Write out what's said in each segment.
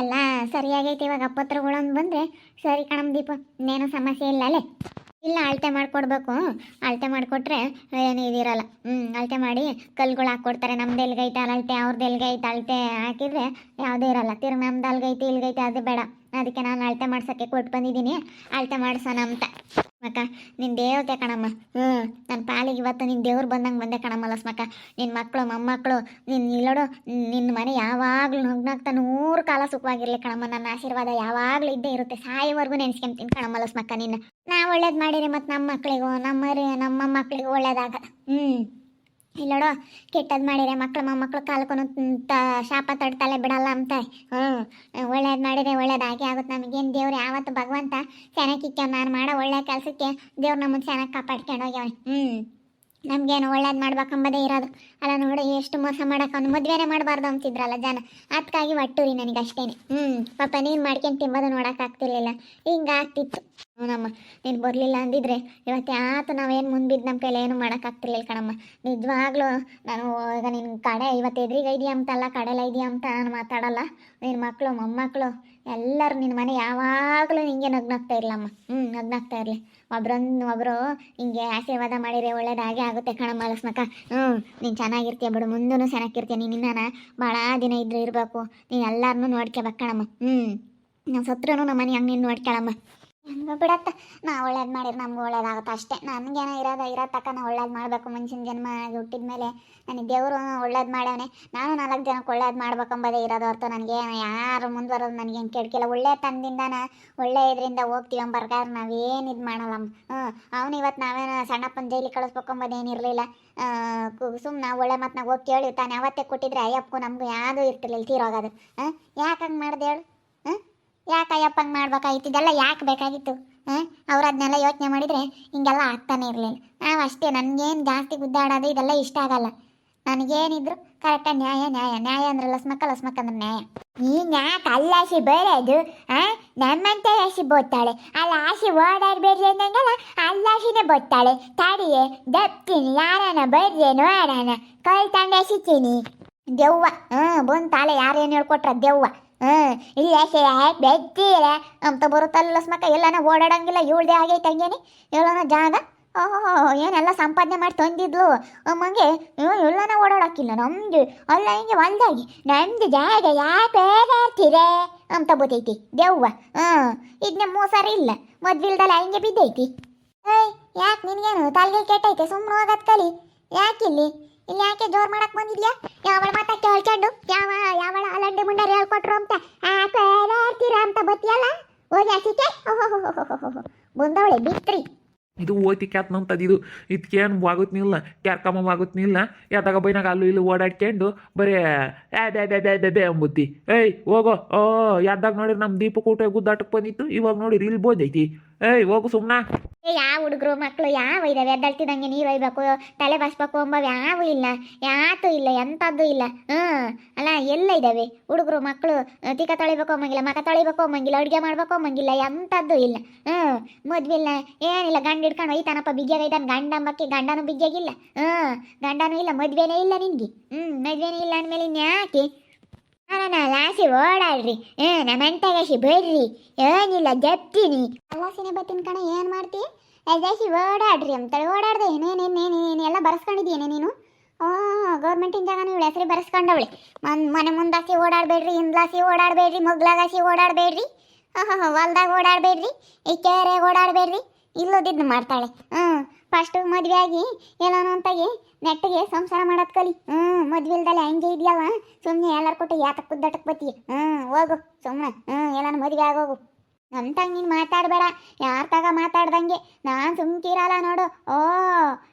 ಎಲ್ಲ ಸರಿಯಾಗೈತೆ, ಇವಾಗ ಅಪ್ಪತ್ರಗಳೊಂದು ಬಂದರೆ, ಸರಿ ಕಣಮ್ ದೀಪ, ಇನ್ನೇನು ಸಮಸ್ಯೆ ಇಲ್ಲ ಅಲ್ಲೇ? ಇಲ್ಲ, ಅಳತೆ ಮಾಡಿಕೊಡ್ಬೇಕು. ಅಳತೆ ಮಾಡಿಕೊಟ್ರೆ, ಏನು ಇದಿರಲ್ಲ ಹ್ಞೂ ಅಳತೆ ಮಾಡಿ ಕಲ್ಗಳು ಹಾಕ್ಕೊಡ್ತಾರೆ ನಮ್ದು ಎಲ್ಗೈತೆ ಅಳತೆ ಅವ್ರದ್ದು ಎಲ್ಗೈತೆ ಅಳತೆ ಹಾಕಿದ್ರೆ, ಯಾವುದೇ ಇರಲ್ಲ. ತಿರ್ಗಿ ನಮ್ದು ಅಲ್ಗೈತೆ, ಇಲ್ಗೈತೆ, ಅದು ಬೇಡ. ಅದಕ್ಕೆ ನಾನು ಅಳತೆ ಮಾಡ್ಸೋಕ್ಕೆ ಕೊಟ್ಟು ಬಂದಿದ್ದೀನಿ. ಅಳತೆ ಮಾಡ್ಸೋಣ ಅಂತ. ಮಕ್ಕ ನಿನ್ನ ದೇವತೆ ಕಣಮ್ಮ. ಹ್ಞೂ ನನ್ನ ಪಾಲಿಗೆ ಇವತ್ತು ನಿನ್ನ ದೇವ್ರು ಬಂದಂಗೆ ಬಂದೆ ಕಣಮ್ಮ ಲಸ್ಮಕ್ಕ ನಿನ್ನ ಮಕ್ಕಳು ಮೊಮ್ಮಕ್ಕಳು ನಿನ್ನ ಇಲ್ಲೋಡು ನಿನ್ನ ಮನೆ ಯಾವಾಗಲೂ ನಗ್ನಾಗ್ತಾ ನೂರು ಕಾಲ ಸುಖವಾಗಿರಲಿ ಕಣಮ್ಮ. ನನ್ನ ಆಶೀರ್ವಾದ ಯಾವಾಗಲೂ ಇದ್ದೇ ಇರುತ್ತೆ. ಸಾಯಿವರೆಗೂ ನೆನೆಸ್ಕೊಂತೀನಿ ಕಣಮ್ಮ ಲಸ್ಮಕ್ಕ ನಿನ್ನ. ನಾ ಒಳ್ಳೇದು ಮಾಡಿರಿ ಮತ್ತು ನಮ್ಮ ಮಕ್ಕಳಿಗೂ ನಮ್ಮ ನಮ್ಮ ಮಕ್ಕಳಿಗೂ ಒಳ್ಳೇದಾಗ ಹ್ಞೂ ಇಲ್ಲೋಡು ಕೆಟ್ಟದ್ ಮಾಡಿರೆ ಮಕ್ಳು ಮೊಮ್ಮಕ್ಳು ಕಾಲ್ಕೊನು ತ ಶಾಪ ತಡ್ತಲೇ ಬಿಡಲ್ಲ ಅಂತ. ಹ್ಞೂ ಒಳ್ಳೇದು ಮಾಡಿದ್ರೆ ಒಳ್ಳೇದಾಗಿ ಆಗುತ್ತೆ ನಮಗೇನು ದೇವ್ರು, ಯಾವತ್ತು ಭಗವಂತ ಚೆನ್ನಾಗಿಕ್ಕ ನಾನು ಮಾಡೋ ಒಳ್ಳೆ ಕೆಲಸಕ್ಕೆ ದೇವ್ರು ನಮ್ಮನ್ನು ಚೆನ್ನಾಗಿ ಕಾಪಾಡ್ಕೊಂಡು ಹೋಗ್ಯಾವ ಹ್ಞೂ ನಮಗೇನು ಒಳ್ಳೇದು ಮಾಡ್ಬೇಕಂಬದೇ ಇರೋದು. ಅಲ್ಲ ನೋಡು, ಎಷ್ಟು ಮೋಸ ಮಾಡೋಕೆ ಅವ್ನು ಮದುವೆನೇ ಮಾಡಬಾರ್ದು ಅಂತಿದ್ರಲ್ಲ ಜನ. ಅದಕ್ಕಾಗಿ ಒಟ್ಟೂರಿ ನನಗೆ ಅಷ್ಟೇ ಹ್ಞೂ ಪಾಪ ನೀನು ಮಾಡ್ಕೊಂಡು ತಿಂಬೋದು ನೋಡೋಕ್ಕಾಗ್ತಿರ್ಲಿಲ್ಲ ಹಿಂಗೆ ಆಗ್ತಿತ್ತು ನಮ್ಮ, ನೀನು ಬರಲಿಲ್ಲ ಅಂದಿದ್ರೆ ಇವತ್ತು ಯಾತು ನಾವೇನು ಮುಂದಿದ್ದು ನಮ್ಮ ಕೈಲಿ ಏನು ಮಾಡೋಕ್ಕಾಗ್ತಿರ್ಲಿಲ್ಲ ಕಣಮ್ಮ. ನಿಜವಾಗ್ಲೂ ನಾನು ಈಗ ನಿನ್ನ ಕಡೆ ಇವತ್ತು ಎದುರಿಗೆ ಇದೆಯಾ ಅಂತಲ್ಲ ಕಡೆಲ್ಲ ಇದೆಯಾ ಅಂತ ನಾನು ಮಾತಾಡಲ್ಲ. ನಿನ್ನ ಮಕ್ಕಳು, ಮೊಮ್ಮಕ್ಕಳು, ಎಲ್ಲರೂ ನಿನ್ನ ಮನೆ ಯಾವಾಗಲೂ ಹಿಂಗೆ ನಗ್ನಾಗ್ತಾ ಇರಲಮ್ಮ. ಹ್ಞೂ, ನಗ್ನಾಗ್ತಾ ಇರಲಿ. ಒಬ್ರೊಂದು ಒಬ್ಬರು ಹಿಂಗೆ ಆಶೀರ್ವಾದ ಮಾಡಿದರೆ ಒಳ್ಳೇದಾಗೆ ಆಗುತ್ತೆ ಕಣಮ್ಮ ಲಕ್ಷ್ಮಕ್ಕ ಹ್ಞೂ, ನೀನು ಚೆನ್ನಾಗಿರ್ತೀಯ ಬಿಡು ಮುಂದೂ ಚೆನ್ನಾಗಿರ್ತೀಯ. ನೀನು ನಿನ್ನ ಭಾಳ ದಿನ ಇದ್ರೆ ಇರಬೇಕು. ನೀನು ಎಲ್ಲರನ್ನೂ ನೋಡ್ಕೋಬೇಕು ಕಣಮ್ಮ. ಹ್ಞೂ, ನಮ್ಮ ಸತ್ರೂ ನಮ್ಮ ಮನೆ ಹಂಗೆ ನೀನು ನೋಡ್ಕೊಳಮ್ಮ ಬಿಡತ್ತ. ನಾ ಒಳ್ಳೇದು ಮಾಡಿದ್ರೆ ನಮ್ಗೆ ಒಳ್ಳೇದಾಗುತ್ತೆ ಅಷ್ಟೇ. ನನಗೇನೋ ಇರೋದ ಇರೋ ತಕ್ಕ ನಾ ಒಳ್ಳೇದು ಮಾಡಬೇಕು ಮುಂಚಿನ ಜನ್ಮ ಹುಟ್ಟಿದ ಮೇಲೆ ನನಗೆ ದೇವರು ಒಳ್ಳೇದು ಮಾಡ್ಯಾನೆ ನಾನು ನಾಲ್ಕು ಜನಕ್ಕೆ ಒಳ್ಳೇದು ಮಾಡ್ಬೇಕಂಬದೇ ಇರೋದು ಹೊರತು ನನಗೆ ಯಾರು ಮುಂದುವರೋದು ನನಗೇನು ಕೇಳ್ಕಿಲ್ಲ. ಒಳ್ಳೆ ತಂದಿಂದಾನ ಒಳ್ಳೆ ಇದರಿಂದ ಹೋಗ್ತೀವಿ ಅಂಬರ್ಗಾರ ನಾವೇನು ಇದು ಮಾಡಲ್ಲ ಹ್ಞೂ ಅವನು ಇವತ್ತು ನಾವೇನು ಸಣ್ಣಪ್ಪನ ಜೈಲಿಗೆ ಕಳಿಸ್ಬೇಕಂಬದೇನಿರಲಿಲ್ಲ ಸುಮ್ಮನೆ ಒಳ್ಳೆ ಮಾತನಾಗ ಹೋಗಿ ಕೇಳಿ ತಾನೆ. ಅವತ್ತೇ ಕೊಟ್ಟಿದ್ರೆ ಅಯ್ಯಪ್ಪು ನಮಗೂ ಯಾವುದೂ ಇರ್ತಿರ್ಲಿಲ್ಲ ತೀರೋಗೋದು ಹಾಂ, ಯಾಕೆ ಹಂಗೆ ಮಾಡ್ದೆ ಹೇಳು? ಯಾಕೆ ಅಯ್ಯಪ್ಪ ಮಾಡ್ಬೇಕಾಗಿತ್ತು? ಇದೆಲ್ಲ ಯಾಕೆ ಬೇಕಾಗಿತ್ತು? ಹಾಂ? ಅವ್ರು ಅದನ್ನೆಲ್ಲ ಯೋಚನೆ ಮಾಡಿದರೆ ಹಿಂಗೆಲ್ಲ ಆಗ್ತಾನೆ ಇರಲಿಲ್ಲ. ನಾವು ಅಷ್ಟೇ, ನನಗೇನು ಜಾಸ್ತಿ ಗುದ್ದಾಡೋದು ಇದೆಲ್ಲ ಇಷ್ಟ ಆಗಲ್ಲ. ನನಗೇನಿದ್ರು ಕರೆಕ್ಟಾಗಿ ನ್ಯಾಯ ನ್ಯಾಯ. ನ್ಯಾಯ ಅಂದ್ರೆ ಲಸ್ಮಕ್ಕ ಲಸ್ಮಕ್ಕ ಅಂದ್ರೆ ನ್ಯಾಯ. ಈ ಯಾಕೆ ಅಲ್ಲಾಸಿ ಬರೋದು ಆ ನಮ್ಮಂತೆ ಆಸಿ ಬೋತಾಳೆ ಅಲ್ಲ ಆಸಿ ಓಡಾಡ್ಬೇಡ್ರಿ ಅಂದಂಗೆಲ್ಲ ಅಲ್ಲಾಸಿನೇ ಬೋತಾಳೆ ತಡಿಯೇ, ದಪ್ತೀನಿ, ಯಾರನ ಬರ್ರಿ ನೋಡೋಣ ಕೈ ತಂಡ ದೆವ್ವ. ಹ್ಞೂ ಬಂದು ತಾಳೆ ಯಾರೇನು ಹೇಳ್ಕೊಟ್ರ? ದೆವ್ವ. ಇಲ್ಲ ಯಾಕೆ ಬೆತ್ತೀರ ಅಂತ ಬರುತ್ತಲ್ಲ ಸ್ಮಕ ಎಲ್ಲನ ಓಡಾಡಂಗಿಲ್ಲ, ಇವಳ್ದೆ ಆಗೈತೆ ಹಂಗೇನಿ? ಎಲ್ಲನ ಜಾಗ? ಓಹೋ, ಏನೆಲ್ಲ ಸಂಪಾದನೆ ಮಾಡಿ ತಂದಿದ್ಲು? ಅಮ್ಮಂಗೆ ಎಲ್ಲನ ಓಡಾಡಕ್ಕಿಲ್ಲ, ನಮ್ದು, ಅಲ್ಲ ಹಿಂಗೆ ಒಂದಾಗಿ ನಮ್ದು ಜಾಗ ಯಾಕೆ ಅಂತ ಬತ್ತೈತಿ ದೆವ್ವ. ಹ್ಮ್, ಇದ್ನ ಮೋಸಾರ ಇಲ್ಲ, ಮದ್ವಿಲ್ದಲ್ಲ ಹಿಂಗೆ ಬಿದ್ದೈತಿ. ಏಯ್, ಯಾಕೆ ನಿನಗೇನು, ತಲೆಗೆ ಕೆಟ್ಟೈತೆ ಸುಮ್ಮನೆ ಹೋಗತ್ ಕಲಿ. ಯಾಕಿಲ್ಲಿ? ಇಲ್ಲಿ ಯಾಕೆ ಜೋರ್ ಮಾಡಕ್ ಬಂದಿದ್ಯಾ? ಯಾವಳ ಮಾತ ಕೇಳ್ಕೊಂಡು, ಯಾವ, ಯಾವಳ ಅಲಂಡೆ ಮುಂಡಾರಿ ಹೇಳ್ಕೊಟ್ರು ಅಂತ? ಆಡ್ತೀರಾ ಅಂತ ಬತ್ತಿಯಲ್ಲ? ಹೋಗಿ ಹಸಿಕೆ ಬಂದವಳೆ ಬಿತ್ರಿ. ಇದು ಓತಿ ಕ್ಯಾತ್ನಂತದ್ದು ಇದು. ಇದಕ್ಕೇನು ಆಗುತ್ನಿಲ್ಲ ಕ್ಯಾರ್ಕಮ್ಮ ಆಗುತ್ನಿಲ್ಲ ಯಾತಾಗ ಬೈನಾಗ ಅಲ್ಲೂ ಇಲ್ಲಿ ಓಡಾಡ್ಕೊಂಡು ಬರೀ ಬೇ ಅಂಬುತ್ತಿ. ಏಯ್, ಹೋಗೋ. ಓ ಯಾದಾಗ ನೋಡಿರಿ ನಮ್ಮ ದೀಪ ಕೂಟ ಗುದ್ದಾಟಕ್ಕೆ ಬಂದಿತ್ತು. ಇವಾಗ ನೋಡಿರಿ ಇಲ್ಲಿ ಬೋದೈತಿ. ಏಯ್, ಹೋಗು ಸುಮ್ಮನೆ ಯಾವ ಹುಡುಗರು ಮಕ್ಕಳು ಯಾವ ಇದಾವೆ? ಎದ್ದಳ್ತಿದಂಗೆ ನೀರು ಒಯ್ಬೇಕು, ತಲೆ ಬಸ್ಬೇಕು ಅಂಬವ್ ಯಾವ ಇಲ್ಲ. ಯಾತೂ ಇಲ್ಲ, ಎಂಥದ್ದು ಇಲ್ಲ. ಹ್ಞೂ. ಅಲ್ಲ, ಎಲ್ಲ ಇದಾವೆ. ಹುಡುಗರು ಮಕ್ಕಳು ತಿಕ್ಕ ತೊಳಿಬೇಕು ಅಂಬಂಗಿಲ್ಲ ಮಕ ತೊಳಿಬೇಕು ಅಂಬಂಗಿಲ್ಲ ಅಡುಗೆ ಮಾಡ್ಬೇಕು ಅಂಬಂಗಿಲ್ಲ ಎಂಥದ್ದು ಇಲ್ಲ. ಹ್ಞೂ. ಮದ್ವಿಲ್ಲ ಏನಿಲ್ಲ, ಗಂಡ ಹಿಡ್ಕೊಂಡು ಒಯ್ತಾನಪ್ಪ ಬಿಗ್ಯಾಗೈತಾನ ಗಂಡ ಅಂಬಕ್ಕೆ ಗಂಡನೂ ಬಿಗ್ಯಾಗಿಲ್ಲ. ಹ್ಞೂ. ಗಂಡನೂ ಇಲ್ಲ, ಮದ್ವೆನೇ ಇಲ್ಲ ನಿನ್ಗೆ. ಹ್ಞೂ, ಮದ್ವೆನೇ ಇಲ್ಲ ಅಂದಮೇಲೆ ಇನ್ಯಾಕೆ? ನಾನು ಲಾಸಿ ಓಡಾಡ್ರಿ. ಏ ನಮ್ಮ ಅಂಟಗಾಸಿ ಬರ್ರಿ. ಏನಿಲ್ಲ ಜಪ್ತೀನಿ. ಅಲ್ಲಾಸಿನ ಬತ್ತಿನ ಕಣ, ಏನು ಮಾಡ್ತಿ? ಜಾಸ್ತಿ ಓಡಾಡ್ರಿ ಅಂತಾಳೆ ಓಡಾಡ್ದೆ. ಏನೇನೇನೇನೇನು ಎಲ್ಲ ಬರೆಸ್ಕೊಂಡಿದ್ದೀನಿ ನೀನು? ಓ ಗೌರ್ಮೆಂಟಿನ ಜಾಗ ನೀವು ಹೆಸರು ಬರ್ಸ್ಕೊಂಡವಳೆ. ಮನ್, ಮನೆ ಮುಂದಾಸಿ ಓಡಾಡಬೇಡ್ರಿ, ಹಿಂದ್ಲಾಸಿ ಓಡಾಡಬೇಡ್ರಿ, ಮೊಗ್ಲಾಗಾಸಿ ಓಡಾಡಬೇಡ್ರಿ. ಹಾಂ ಹೊಲ್ದಾಗ ಓಡಾಡಬೇಡ್ರಿ, ಈ ಕೆರೆಗೆ ಓಡಾಡಬೇಡ್ರಿ. ಇಲ್ಲೋದಿದ್ದು ಮಾಡ್ತಾಳೆ. ಹ್ಞೂ ಫಸ್ಟು ಮದುವೆ ಆಗಿ ಎಲ್ಲಾನು ಅಂತಾಗಿ ನೆಟ್ಟಗೆ ಸಂಸಾರ ಮಾಡೋದು ಕಲಿ. ಹ್ಞೂ ಮದುವೆ ಇಲ್ದಲ್ಲ ಹಂಗೆ ಇದೆಯಲ್ಲ ಸುಮ್ಮನೆ ಎಲ್ಲರೂ ಕೊಟ್ಟು ಯಾತಕ್ಕೆ ಕುದ್ದಾಟಕ್ಕೆ ಬತ್ತಿ. ಹ್ಞೂ ಹೋಗು ಸುಮ್ಮನೆ ಹ್ಞೂ ಎಲ್ಲಾನು ಮದುವೆ ಆಗೋಗು ನಂತಾಗ ನೀನು ಮಾತಾಡಬೇಡ. ಯಾರ ತಾಗ ಮಾತಾಡ್ದಂಗೆ? ನಾನು ಸುಮ್ಕಿರಲ್ಲ ನೋಡು. ಓ,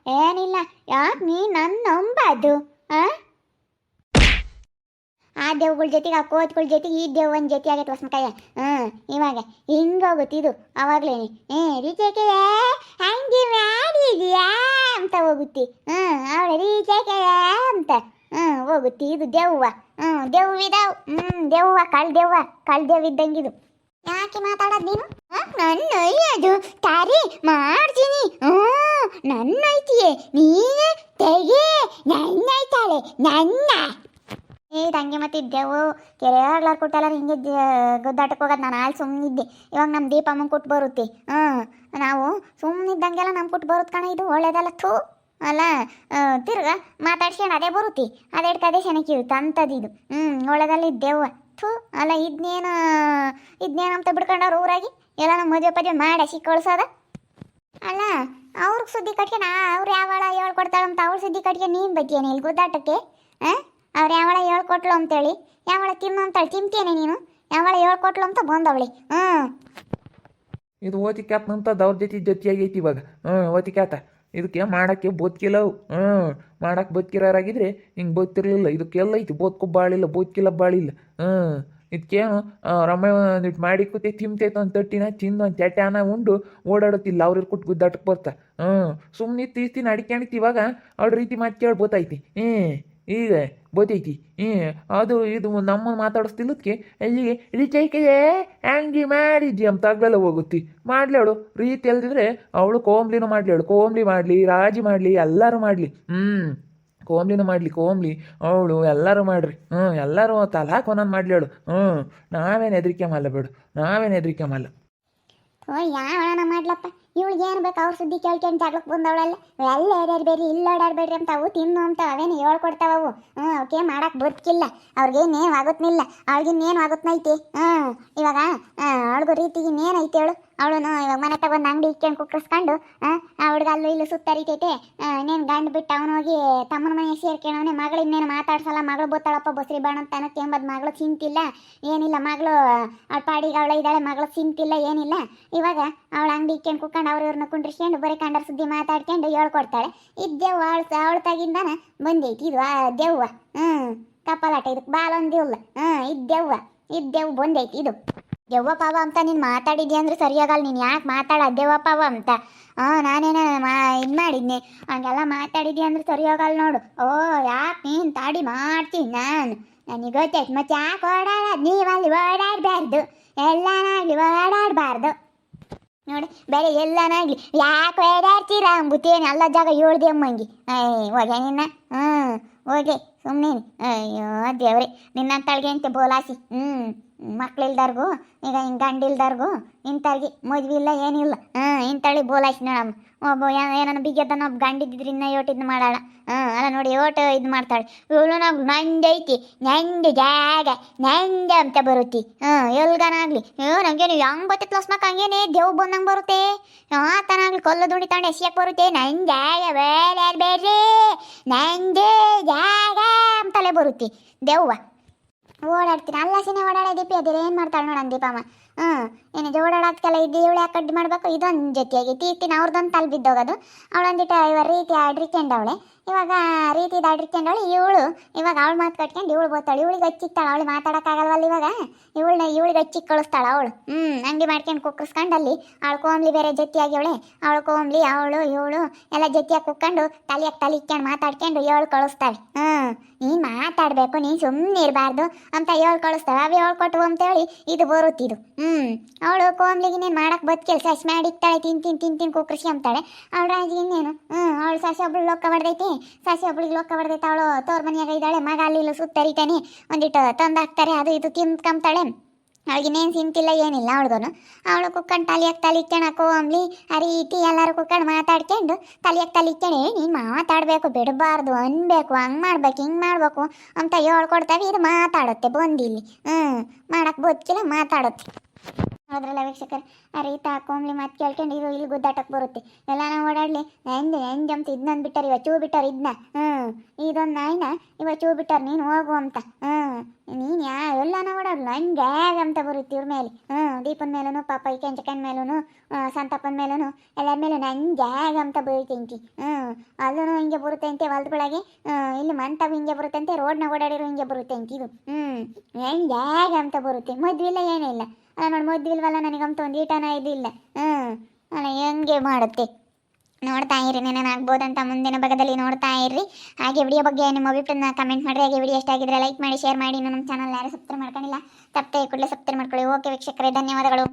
ಏನಿಲ್ಲ. ಯಾಕೆ ನೀ ನನ್ನ ನಂಬದು? ಆ? ಆ ದೇವ್ಗಳ ಜೊತೆಗೆ, ಆ ಕೋತ್ಗಳ ಜೊತೆಗೆ, ಈ ದೇವ್ ಒಂದು ಜೊತೆ ಆಗೈತೆ ಹೊಸ್ಮಕಾಯ. ಹ್ಞೂ ಇವಾಗ ಹಿಂಗೋಗುತ್ತೆ ಇದು. ಅವಾಗಲೇ ಏ, ರೀಚೇಕೆ ಹಂಗೆ ಹೋಗುತ್ತೆ. ಹ್ಞೂ ಅವಳು ರೀಚೆ ಅಂತ. ಹ್ಮ್ ಹೋಗುತ್ತಿ, ಇದು ದೇವ್ವ. ಹ್ಮ್ ದೆವ್ವ ಇದಾವ್ ಹ್ಞೂ, ದೆವ್ವ ಕಳ್ ದೆವ್ವ ಕಳ್ ದೆವ್ ಇದ್ದಂಗಿದು ಯಾಕೆ ಮಾತಾಡೋದು ನೀನು? ನನ್ನ ಅದು ತಾರಿ ಮಾಡ್ತೀನಿ. ಹ್ಞೂ ನನ್ನ ಐತಿಯೇ ನೀನು ತೆಗೆ ನನ್ನ ಐತಾಳೆ ನನ್ನ. ಏ, ತಂಗಿ ಮತ್ತೆ ಇದ್ದೆವು. ಕೆರೆ ಆಗ್ಲಾರ ಕೊಟ್ಟಲ್ಲ ಹಿಂಗೆ ಗುದ್ದಾಟಕ್ಕೆ ಹೋಗೋದು ನಾನು ಅಲ್ಲಿ ಸುಮ್ಮನಿದ್ದೆ ಇವಾಗ ನಮ್ಮ ದೀಪಮ್ಮ ಕೊಟ್ಟು ಬರುತ್ತೆ. ಹ್ಞೂ, ನಾವು ಸುಮ್ಮನಿದ್ದಂಗೆಲ್ಲ ನಮ್ಮ ಕೊಟ್ಟು ಬರುತ್ತೆ ಕಣ, ಇದು ಒಳ್ಳೇದಲ್ಲ ಥೂ. ಅಲ್ಲ ತಿರ್ಗ ಮಾತಾಡ್ಸ್ಕೊಂಡು ಅದೇ ಬರುತ್ತೆ. ಅದೇ ಅದೇ ಶನಕ್ಕೆ ಇರುತ್ತೆ ಅಂಥದ್ದು ಇದು. ಹ್ಞೂ ಒಳಗಲ್ಲಿ ದೆವ್ವ ಥೂ, ಅಲ್ಲ ಇದನ್ನೇನು ಇದನ್ನೇನು ಅಂತ ಬಿಡ್ಕೊಂಡವ್ರು ಊರಾಗಿ? ಎಲ್ಲ ನಮ್ಮ ಮದುವೆ ಪದ್ವೆ ಮಾಡಿ ಹಸಿ ಅಲ್ಲ, ಅವ್ರಿಗೆ ಸುದ್ದಿ ಕಟ್ಕೊಂಡು ಅವ್ರು ಯಾವಳ ಹೇಳ್ಕೊಡ್ತಾಳಂತ ಅವ್ರ ಸುದ್ದಿ ಕಟ್ಕೊಂಡು ನೀನು ಬಗ್ಗೇನೆ ಇಲ್ಲಿ ಗುದ್ದಾಟಕ್ಕೆ? ಹಾಂ ಅವ್ರು ಯಾವಳ ಹೇಳ್ಕೊಟ್ಲು ಅಂತೇಳಿ? ಯಾವಳ ತಿನ್ನು ಅಂತಾಳೆ ತಿಂತೇನೆ ನೀನು? ಯಾವಳ ಹೇಳ್ಕೊಟ್ಲು ಅಂತ ಬಂದವಳಿ. ಹ್ಞೂ ಇದು ಓತಿ ಅಂತ ಅವ್ರ ಜೊತೆ ಜೊತೆಯಾಗೈತಿ ಇವಾಗ. ಹ್ಞೂ ಓತಿ ಕ್ಯಾತ ಇದಕ್ಕೆ ಮಾಡೋಕ್ಕೆ ಬದುಕಿಲ್ಲವು ಹ್ಞೂ, ಮಾಡಕ್ಕೆ ಬದುಕಿರೋರಾಗಿದ್ರೆ ಹಿಂಗೆ ಬದುಕಿರಲಿಲ್ಲ ಇದಕ್ಕೆಲ್ಲ ಐತಿ ಬದುಕು ಬಾಳಿಲ್ಲ ಬದುಕಿಲ್ಲ ಬಾಳಿಲ್ಲ. ಹ್ಞೂ ಇದಕ್ಕೇನು ರಮ್ಮ ಒಂದಿಟ್ಟು ಮಾಡಿ ಕೂತಿ, ತಿಂತೈತೆ ಒಂದು ತಟ್ಟಿನ, ತಿಂದು ಒಂದು ಚಟ್ಯಾನ ಉಂಡು ಓಡಾಡುತ್ತಿಲ್ಲ. ಅವ್ರಿಗೆ ಕೊಟ್ಟು ಗುದ್ದಾಟಕ್ಕೆ ಬರ್ತಾ. ಹ್ಞೂ ಸುಮ್ಮನೆ ತೀಸ್ತೀನಿ ಅಡಿಕೆ ಇವಾಗ ಅವ್ರ ರೀತಿ ಮಾತು ಕೇಳಿ ಬೋತೈತಿ ಹ್ಞೂ. ಈಗ ಬೋತೈತಿ ಹ್ಞೂ ಅದು ಇದು ನಮ್ಮ ಮಾತಾಡಿಸ್ತಿಲ್ಲದಕ್ಕೆ ಅಲ್ಲಿಗೆ ರೀಚೈಕೆಯೇ ಹಂಗೆ ಮಾಡಿದ್ದಿ ಅಂತ ಆಗ್ಲೆಲ್ಲ ಹೋಗುತ್ತಿ. ಮಾಡ್ಲೇಳು ರೀತಿ ಅಲ್ದಿದ್ರೆ ಅವಳು ಕೋಂಬ್ಲಿನೂ ಮಾಡ್ಲೇಳು ಕೋಂಬ್ಲಿ ಮಾಡಲಿ, ರಾಜಿ ಮಾಡಲಿ, ಎಲ್ಲರೂ ಮಾಡಲಿ. ಹ್ಞೂ ಕೋಂಬ್ಲಿನೂ ಮಾಡಲಿ ಕೋಂಬ್ಲಿ ಅವಳು ಎಲ್ಲರೂ ಮಾಡ್ರಿ. ಹ್ಞೂ ಎಲ್ಲರೂ ತಲಾಕ್ ಒಂದೊಂದು ಮಾಡ್ಲೇಳು ಹ್ಞೂ ನಾವೇನು ಹೆದರಿಕೆ ಮಾಡಲ್ಲ ಬಿಡು, ನಾವೇನು ಹೆದರಿಕೆ ಮಲ್ಲ ಮಾಡ್ಲಪ್ಪ? ಇವಳಿಗೆ ಏನು ಬೇಕು ಅವ್ರ ಸುದ್ದಿ ಕೇಳ್ಕೊಂಡು ಜಾಗ್ಲಕ್ಕೆ ಬಂದವಳಲ್ಲ. ಎಲ್ಲ ಓಡಾಡ್ಬೇಡ್ರಿ ಇಲ್ಲ ಓಡಾಡ್ಬೇಡ್ರಿ ಅಂತ ಅವು ತಿನ್ನು ಅಂತ ಅವೇನು ಹೇಳ್ಕೊಡ್ತಾವ ಅವು. ಹ್ಞೂ ಅವಕ್ಕೆ ಮಾಡಕ್ಕೆ ಬದುಕಿಲ್ಲ. ಅವ್ರಿಗೇನೇನು ಆಗುತ್ತನಿಲ್ಲ ಅವಳಿಗಿನ್ನೇನು ಆಗುತ್ತೈತಿ ಹ್ಞೂ ಇವಾಗ ಅವಳಿಗೂ ರೀತಿಗೆ ಇನ್ನೇನೈತಿ ಹೇಳು. ಅವಳು ಇವಾಗ ಮನೆ ತಗೊಂಡು ಅಂಗಡಿ ಇಟ್ಕೊಂಡು ಕುಕ್ಕರ್ಸ್ಕೊಂಡು ಹುಡುಗ ಅಲ್ಲೂ ಇಲ್ಲೂ ಸುತ್ತರಿತೈತೆ. ಇನ್ನೇನು ಗಂಡು ಬಿಟ್ಟು ಅವನು ಹೋಗಿ ತಮ್ಮನ ಮನೆ ಸೇರ್ಕೊಂಡವನೇ ಮಗಳು ಇನ್ನೇನು ಮಾತಾಡ್ಸಲ್ಲ, ಮಗಳು ಬೋತಾಳಪ್ಪ ಬಸ್ರಿ ಬಾಣ ಅಂತ ಅನ್ನಕ್ಕೆ ಎಂಬದು ಮಗಳು ಚಿಂತಿಲ್ಲ. ಏನಿಲ್ಲ, ಮಗಳು ಅವಳ ಪಾಡಿಗೆ ಅವಳ ಇದ್ದಾಳೆ, ಮಗಳು ಚಿಂತಿಲ್ಲ, ಏನಿಲ್ಲ. ಇವಾಗ ಅವಳ ಅಂಗಡಿ ಇಟ್ಕೊಂಡು ಕುಕ್ಕೊಂಡು ಅವ್ರ ಇವ್ರನ್ನ ಕುಂಡ್ರಿಸ್ಕೊಂಡು ಬರೀ ಕಂಡರ ಸುದ್ದಿ ಮಾತಾಡ್ಕೊಂಡು ಹೇಳ್ಕೊಡ್ತಾಳೆ. ಇದು ದೆವ್ವ ಅವಳು ಅವಳ ತಾಗಿಂದಾನ ಬಂದೈತಿ ಇದು ಆ ದೆವ್ವ. ಹ್ಞೂ ಕಪ್ಪಲಾಟ ಇದಕ್ಕೆ ಬಾಲೊಂದಿಲ್ಲ ಹ್ಞೂ ಇದು ದೆವ್ವ ಇದು ದೆವ್ವ ಬಂದೈತಿ ಇದು. ದೆವ್ವ ಪಾವ ಅಂತ ನೀನು ಮಾತಾಡಿದ್ಯಾ ಅಂದ್ರೆ ಸರಿಯಾಗಲ್ಲ, ನೀನು ಯಾಕೆ ಮಾತಾಡ ದೆವ್ವ ಪಾವ ಅಂತ? ಹಾಂ ನಾನೇನ ಮಾ, ಇದು ಮಾಡಿದ್ನಿ. ಹಂಗೆಲ್ಲ ಮಾತಾಡಿದ್ಯಾ ಅಂದ್ರೆ ಸರಿಯಾಗಲ್ಲ ನೋಡು. ಓ, ಯಾಕೆ ನೀನು ತಾಡಿ ಮಾಡ್ತೀನಿ ನಾನು? ನನಗೆ ಗೊತ್ತಾಯ್ತು, ಮತ್ತೆ ಯಾಕೆ ಓಡಾಡ ನೀವಲ್ಲಿ ಓಡಾಡಬಾರ್ದು. ಎಲ್ಲನಾಗಲಿ ಓಡಾಡಬಾರ್ದು. ನೋಡಿ, ಬೇರೆ ಎಲ್ಲನಾಗ್ಲಿ. ಯಾಕೆ ಓಡಾಡ್ತೀರಾ ಅಂಬುತ್ತೇನು ಎಲ್ಲ ಜಾಗ ಹೇಳ್ದೆ ಅಮ್ಮಂಗಿ. ಹೋಗ್ಯಾ ನಿನ್ನ? ಹ್ಞೂ ಹೋಗಿ ಸುಮ್ಮನೆ ಅಯ್ಯೋ, ದೇವ್ರಿ, ನಿನ್ನ ತಳ್ಗೆ ಅಂತ ಬೋಲಾಸಿ. ಹ್ಞೂ ಮಕ್ಳಿಲ್ದಾರ್ಗು, ಈಗ ಹಿಂಗೆ ಗಂಡಿಲ್ದಾರ್ಗು, ಇಂಥವ್ರಿಗೆ ಮದ್ವೆ ಇಲ್ಲ ಏನಿಲ್ಲ ಹಾಂ ಇಂಥಳಿ ಬೋಲಾಸಿ ನೋಡಮ್ಮ ಒಬ್ಬ ಏನನ್ನ ಬಿಗ್ಗದನ್ನ ಒಬ್ಬ ಇನ್ನ ಯೋಟು ಇದು ಮಾಡಾಳ ಹಾಂ ಅಲ್ಲ ನೋಡಿ ಯೋಟು ಇದು ಮಾಡ್ತಾಳೆ. ಇವಳು ನಾವು ನಂದೈತಿ ನಂದು ಜಾಗ ನಂದೆ ಅಂತ ಬರುತ್ತಿ. ಹಾಂ ಎಲ್ಗನಾಗ್ಲಿ ಅಯ್ಯೋ ನೀವು ಹೆಂಗ್ ಬತ್ತೆ ಕ್ಲಾಸ್ ಮಕ್ಕ ಹಂಗೇನೆ, ದೇವ್ ಬಂದಂಗೆ ಬರುತ್ತೆ. ಕೊಲ್ಲ ದುಂಡಿ ತಗೊಂಡು ಎಸಿಯಕ್ಕೆ ಬರುತ್ತೆ. ನಂಜ ಜಾಗ ಬೇರೆ ಬೇಡ್ರಿ ನಂದೇ ಜಾಗ ಅಂತಲೇ ಬರುತ್ತಿ. ದೆವ್ವ. ಓಡಾಡ್ತೀನಿ ಅಲ್ಲ ಸಿನಿ ಓಡಾಡೋ ದೀಪಿ ಅದಿರ ಏನು ಮಾಡ್ತಾಳೆ ನೋಡನ್ ದೀಪಮ್ಮ ಹ್ಞೂ ಏನಿದೆ ಓಡಾಡೋದ್ಕೆಲ್ಲ ಇದು ಇವಳು ಯಾಕೆ ಕಡ್ಡಿ ಮಾಡಬೇಕು? ಇದೊಂದು ಜೊತೆಯಾಗಿ, ತೀರ್ತೀನಿ ಅವ್ರದ್ದೊಂದು ತಲೆ ಬಿದ್ದೋಗೋದು ಅವಳೊಂದಿಟ್ಟು ಇವ ರೀತಿ ಆಡ್ರಿಕೊಂಡವಳೆ ಇವಾಗ ರೀತಿ ದಾಡಿರ್ಕೊಂಡವಳು ಇವಳು. ಇವಾಗ ಅವಳು ಮಾತು ಕಟ್ಕೊಂಡು ಇವಳು ಬೋತಾಳು ಇವಳಿಗೆ ಹಚ್ಚಿಕ್ತಾಳೆ ಅವಳು ಮಾತಾಡೋಕ್ಕಾಗಲ್ವಲ್ಲ ಇವಾಗ? ಇವಳನ್ನ ಇವಳಿಗೆ ಹಚ್ಚಿಕ್ ಕಳಿಸ್ತಾಳೆ ಅವಳು. ಹ್ಞೂ ಅಂಗಡಿ ಮಾಡ್ಕೊಂಡು ಕುಕ್ಕರ್ಸ್ಕೊಂಡು ಅಲ್ಲಿ ಅವಳು ಕೋಮ್ಲಿ ಬೇರೆ ಜೊತೆಯಾಗಿವಳೆ ಅವಳು ಕೋಮ್ಲಿ, ಅವಳು ಇವಳು ಎಲ್ಲ ಜೊತೆಯಾಗಿ ಕುಕ್ಕೊಂಡು ತಲೆಯಾಗಿ ತಲೆ ಇಕ್ಕೊಂಡು ಮಾತಾಡ್ಕೊಂಡು ಏಳು ಕಳಿಸ್ತಾಳೆ. ಹ್ಞೂ ನೀನು ಮಾತಾಡಬೇಕು, ನೀನು ಸುಮ್ಮನೆ ಇರಬಾರ್ದು ಅಂತ ಏಳು ಕಳಿಸ್ತಾಳೆ. ಅವು ಏಳು ಕೊಟ್ಟು ಅಂತೇಳಿ ಇದು ಬರುತ್ತಿದು. ಹ್ಞೂ ಅವಳು ಕೋಮ್ಲಿಗೆ ನೀನು ಮಾಡಕ್ಕೆ ಬದುಕಿಲ್ಲ ಸಸಿ ಮಾಡಿಕ್ತಾಳೆ ತಿನ್ ತಿನ್ ತಿನ್ ತಿನ್ ಕುಕ್ಕರ್ಸಿ ಅಂತಾಳೆ ಅವಳ ರಾಜಿ ಇನ್ನೇನು? ಹ್ಞೂ ಅವಳು ಸಸಿ ಒಬ್ಳು ಲೋಕ ಹೊಡೆದೈತಿ. ಸಸಿ ಒಬ್ಳಿಗೆ ಲೋಕ ಅವಳು ತೋರ್ ಮನೆಯಾಗ ಇದ್ದಾಳೆ, ಮಗ ಅಲ್ಲಿ ಇಲ್ಲಿ ಸುತ್ತರಿತಾನೆ, ಒಂದಿಟ್ಟು ತಂದಾಕ್ತಾರೆ, ಅದು ಇದು ತಿನ್ಕಂತಾಳೆ ಅವಳಿಗೆ ಸಿಂತಿಲ್ಲ, ಏನಿಲ್ಲ ಅವಳಿಗೂ ಅವಳು ಕುಕ್ಕಂಡು ತಲೆಯಾಗ ತಲೆ ಇಕ್ಕೊಳಕು ಅಂಬ್ಲಿ ಆ ರೀತಿ ಎಲ್ಲರೂ ಕುಕ್ಕಂಡು ಮಾತಾಡ್ಕೊಂಡು ತಲೆಯಾಗ ತಲೆ ಇಕ್ಕೊಂಡು ನೀನು ಮಾತಾಡಬೇಕು, ಬಿಡಬಾರ್ದು, ಅನ್ಬೇಕು, ಹಂಗೆ ಮಾಡ್ಬೇಕು, ಹಿಂಗೆ ಮಾಡ್ಬೇಕು ಅಂತ ಹೇಳ್ಕೊಡ್ತಾವೆ, ಇದು ಮಾತಾಡುತ್ತೆ, ಬಂದಿಲ್ಲಿ. ಹ್ಞೂ ಮಾಡಕ್ಕೆ ಬದುಕಿಲ್ಲ, ಮಾತಾಡುತ್ತೆ. ಅದ್ರಲ್ಲ ವೀಕ್ಷಕರು ಆ ಕೋಮ್ಲಿ ಮಾತು ಕೇಳ್ಕೊಂಡು ಇದು ಇಲ್ಲಿ ಗುದ್ದಾಟಕ್ಕೆ ಬರುತ್ತೆ. ಎಲ್ಲ ನಾವು ಓಡಾಡಲಿ, ಹೆಂಗೆ ಹೆಂಗೆ ಅಂತ ಇದನ್ನ ಬಿಟ್ಟಾರ ಇವ ಚೂ ಬಿಟ್ಟಾರ ಇದನ್ನ ಹ್ಞೂ, ಇದೊಂದು ನಾಯಿನ ಇವ ಚೂ ಬಿಟ್ಟಾರ ನೀನು ಹೋಗು ಅಂತ. ಹ್ಞೂ, ನೀನು ಯಾ ಎಲ್ಲಾನ ಓಡಾಡಲ್ಲ ಹಂಗೆ ಅಂತ ಬರುತ್ತೆ ಇವ್ರ ಮೇಲೆ. ಹ್ಞೂ, ದೀಪನ ಮೇಲೂ ಪಾಪ ಈ ಕೆಂಚಕನ ಮೇಲೂ ಸಂತಪ್ಪನ ಮೇಲೂ ಎಲ್ಲರ ಮೇಲೂ ಹಂಗೆ ಅಂತ ಬೀಳ್ತೈತಿ ಹ್ಞೂ ಅಲ್ಲೂ ಹಿಂಗೆ ಬರುತ್ತೆ ಅಂತೆ ಹೊಲ್ದೊಳಗೆ ಇಲ್ಲಿ ಮಂತವ್ ಹಿಂಗೆ ಬರುತ್ತೆ ಅಂತೆ, ರೋಡ್ನಾಗ ಓಡಾಡಿರೋ ಹಿಂಗೆ ಬರುತ್ತೆ ಅಂತ ಇದು. ಹ್ಞೂ, ಹೆಂಗೆ ಅಂತ ಬರುತ್ತೆ. ಮದುವೆ ಇಲ್ಲ. ನೋಡಿ ಮುದ್ದಿಲ್ವಲ್ಲ ನನಗಂತೂ ಒಂದು ಈಟನ ಇದಿಲ್ಲ ಹ್ಞೂ ಅಲ್ಲ ಹೆಂಗೆ ಮಾಡುತ್ತೆ? ನೋಡ್ತಾ ಇರಿ ನೆನ ಆಗ್ಬೋದಂತ ಮುಂದಿನ ಭಾಗದಲ್ಲಿ ನೋಡ್ತಾ ಇರ್ರಿ ಹಾಗೆ ವಿಡಿಯೋ ಬಗ್ಗೆ ನಿಮ್ಮ ಅಭಿಪ್ರಾಯನ ಕಮೆಂಟ್ ಮಾಡಿರಿ. ಹಾಗೆ ವಿಡಿಯೋ ಎಷ್ಟಾಗಿದ್ರೆ ಲೈಕ್ ಮಾಡಿ ಶೇರ್ ಮಾಡಿ. ನಮ್ಮ ಚಾನಲ್ ಯಾರು ಸಬ್ಸ್ಕ್ರೈಬ್ ಮಾಡ್ಕೊಂಡಿಲ್ಲ, ತಪ್ಪದೆ ಕೂಡಲೇ ಸಬ್ಸ್ಕ್ರೈಬ್ ಮಾಡ್ಕೊಳ್ಳಿ. ಓಕೆ ವೀಕ್ಷಕರೇ, ಧನ್ಯವಾದಗಳು.